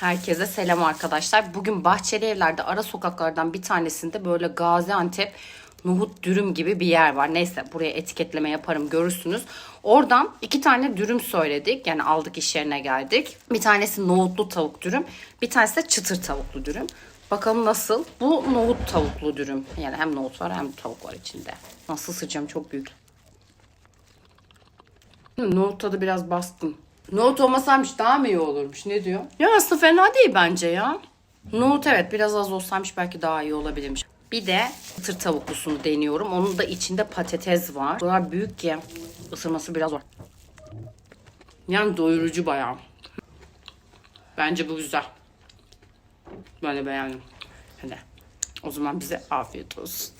Herkese selam arkadaşlar. Bugün Bahçeli Evler'de ara sokaklardan bir tanesinde böyle Gaziantep nohut dürüm gibi bir yer var. Neyse buraya etiketleme yaparım görürsünüz. Oradan iki tane dürüm söyledik. Yani aldık iş yerine geldik. Bir tanesi nohutlu tavuk dürüm. Bir tanesi de çıtır tavuklu dürüm. Bakalım nasıl? Bu nohut tavuklu dürüm. Yani hem nohut var hem tavuk var içinde. Nasıl sıcağım çok büyük. Nohut tadı biraz baskın. Nohut olmasaymış daha mı iyi olurmuş? Ne diyor? Ya aslında fena değil bence ya. Nohut evet biraz az olsaymış belki daha iyi olabilirmiş. Bir de tır tavuklusunu deniyorum. Onun da içinde patates var. Bu kadar büyük ki ısırması biraz zor. Yani doyurucu bayağı. Bence bu güzel. Ben de beğendim. Hadi. O zaman bize afiyet olsun.